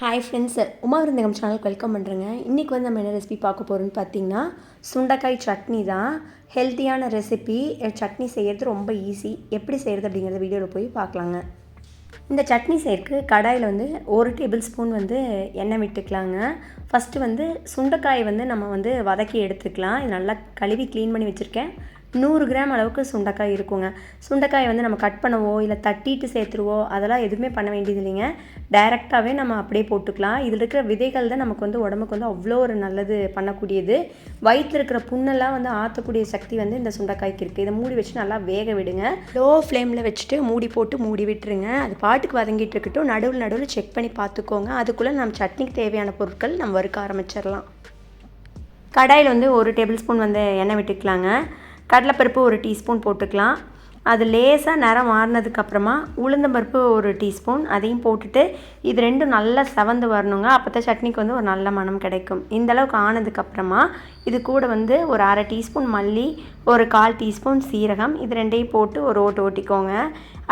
Hi friends Uma விருந்தகம் சேனலுக்கு welcome பண்ணுறேங்க இன்றைக்கி வந்து நம்ம என்ன ரெசிபி பார்க்க போகிறோம்னு பார்த்தீங்கன்னா சுண்டைக்காய் சட்னி தான். ஹெல்த்தியான ரெசிபி சட்னி செய்கிறது ரொம்ப ஈஸி எப்படி செய்கிறது அப்படிங்கிறத வீடியோவில் போய் பார்க்கலாங்க. இந்த சட்னி செய்யறதுக்கு கடாயில் வந்து ஒரு டேபிள் ஸ்பூன் வந்து எண்ணெய் விட்டுக்கலாங்க. ஃபஸ்ட்டு வந்து சுண்டைக்காயை வந்து நம்ம வந்து வதக்கி எடுத்துக்கலாம். இது நல்லா கழுவி க்ளீன் பண்ணி வச்சுருக்கேன். நூறு கிராம் அளவுக்கு சுண்டைக்காய் இருக்குங்க. சுண்டைக்காயை வந்து நம்ம கட் பண்ணவோ இல்லை தட்டிட்டு சேர்த்துருவோ அதெல்லாம் எதுவுமே பண்ண வேண்டியது இல்லைங்க. டைரெக்டாகவே நம்ம அப்படியே போட்டுக்கலாம். இதில் இருக்கிற விதைகள் தான் நமக்கு வந்து உடம்புக்கு வந்து அவ்வளோ ஒரு நல்லது பண்ணக்கூடியது. வயிற்றில் இருக்கிற புண்ணெல்லாம் வந்து ஆற்றக்கூடிய சக்தி வந்து இந்த சுண்டைக்காய்க்கு இருக்குது இதை மூடி வச்சு நல்லா வேக விடுங்க. லோ ஃப்ளேமில் வச்சுட்டு மூடி போட்டு மூடி விட்டுருங்க. அது பாட்டுக்கு வதங்கிட்டு இருக்கட்டும். நடுவில் நடுவில் செக் பண்ணி பார்த்துக்கோங்க. அதுக்குள்ளே நம்ம சட்னிக்கு தேவையான பொருட்கள் நம்ம வறுக்க ஆரம்பிச்சிடலாம். கடாயில் வந்து ஒரு டேபிள் ஸ்பூன் வந்து எண்ணெய் விட்டுக்கலாங்க. கடலைப்பருப்பு ஒரு டீஸ்பூன் போட்டுக்கலாம். அது லேசாக நிறம் மாறினதுக்கப்புறமா உளுந்தம்பருப்பு ஒரு டீஸ்பூன் அதையும் போட்டுட்டு இது ரெண்டும் நல்லா செவந்து வரணுங்க. அப்போ தான் சட்னிக்கு வந்து ஒரு நல்ல மனம் கிடைக்கும். இந்த அளவுக்கு ஆனதுக்கப்புறமா இது கூட வந்து ஒரு அரை டீஸ்பூன் மல்லி ஒரு கால் டீஸ்பூன் சீரகம் இது ரெண்டையும் போட்டு ஒரு ஓட்டு ஓட்டிக்கோங்க.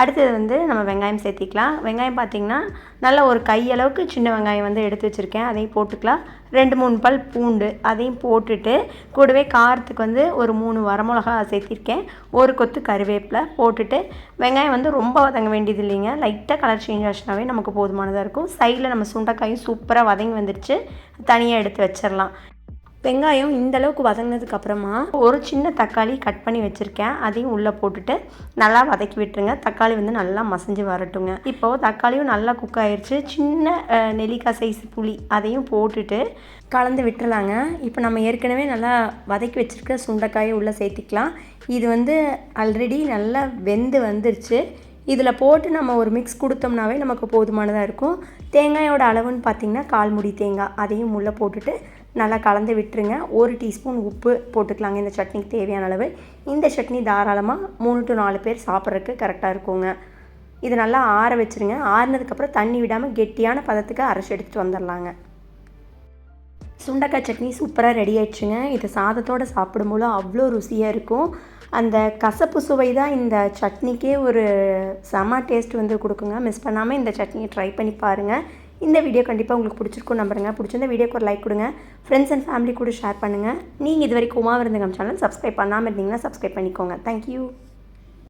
அடுத்தது வந்து நம்ம வெங்காயம் சேர்த்திக்கலாம். வெங்காயம் பார்த்திங்கன்னா நல்ல ஒரு கையளவுக்கு சின்ன வெங்காயம் வந்து எடுத்து வச்சுருக்கேன். அதையும் போட்டுக்கலாம். ரெண்டு மூணு பல் பூண்டு அதையும் போட்டுட்டு கூடவே காரத்துக்கு வந்து ஒரு மூணு வரமிளகா சேர்த்திருக்கேன். ஒரு கொத்து கருவேப்பிலை போட்டுட்டு வெங்காயம் வந்து ரொம்ப வதங்க வேண்டியது இல்லைங்க. லைட்டாக கலர் சேஞ்ச் ஆச்சுனாவே நமக்கு போதுமானதாக இருக்கும். சைடில் நம்ம சுண்டைக்காயும் சூப்பராக வதங்கி வந்துடுச்சு தனியாக எடுத்து வச்சிடலாம் வெங்காயம் இந்தளவுக்கு வதங்கினதுக்கு அப்புறமா ஒரு சின்ன தக்காளி கட் பண்ணி வச்சுருக்கேன். அதையும் உள்ளே போட்டுட்டு நல்லா வதக்கி விட்டுருங்க. தக்காளி வந்து நல்லா மசஞ்சு வரட்டுங்க. இப்போது தக்காளியும் நல்லா குக் ஆயிடுச்சு சின்ன நெல்லிக்காய் சைஸ் புளி அதையும் போட்டுட்டு கலந்து விட்டுறலாங்க. இப்போ நம்ம ஏற்கனவே நல்லா வதக்கி வச்சுருக்க சுண்டைக்காயை உள்ளே சேர்த்திக்கலாம். இது வந்து ஆல்ரெடி நல்லா வெந்து வந்துருச்சு. இதில் போட்டு நம்ம ஒரு மிக்ஸ் கொடுத்தோம்னாவே நமக்கு போதுமானதாக இருக்கும். தேங்காயோட அளவுன்னு பார்த்திங்கன்னா கால் முடி தேங்காய் அதையும் உள்ளே போட்டுட்டு நல்லா கலந்து விட்டுருங்க. ஒரு டீஸ்பூன் உப்பு போட்டுக்கலாங்க. இந்த சட்னிக்கு தேவையான அளவு. இந்த சட்னி தாராளமாக மூணு டு நாலு பேர் சாப்பிட்றதுக்கு கரெக்டாக இருக்குங்க. இது நல்லா ஆற வச்சுருங்க. ஆறினதுக்கப்புறம் தண்ணி விடாமல் கெட்டியான பதத்துக்கு அரைச்சி எடுத்துகிட்டு வந்துடலாங்க சுண்டக்காய் சட்னி சூப்பராக ரெடி ஆயிடுச்சுங்க. இதை சாதத்தோடு சாப்பிடும்போது அவ்வளோ ருசியாக இருக்கும். அந்த கசப்பு சுவை தான் இந்த சட்னிக்கே ஒரு செம டேஸ்ட் வந்து கொடுக்குங்க. மிஸ் பண்ணாமல் இந்த சட்னியை ட்ரை பண்ணி பாருங்கள் இந்த வீடியோ கண்டிப்பாக உங்களுக்கு பிடிச்சிருக்கும் நம்புறேங்க. பிடிச்சிருந்த வீடியோக்கு ஒரு லைக் கொடுங்க. ஃப்ரெண்ட்ஸ் அண்ட் ஃபேமிலி கூட ஷேர் பண்ணுங்கள் நீங்கள் இது வரைக்கும் உமா விருந்தகம் சேனல் சப்ஸ்கிரைப் பண்ணாமல் இருந்தீங்கன்னா சப்ஸ்கிரைப் பண்ணிக்கோங்க. தேங்க்யூ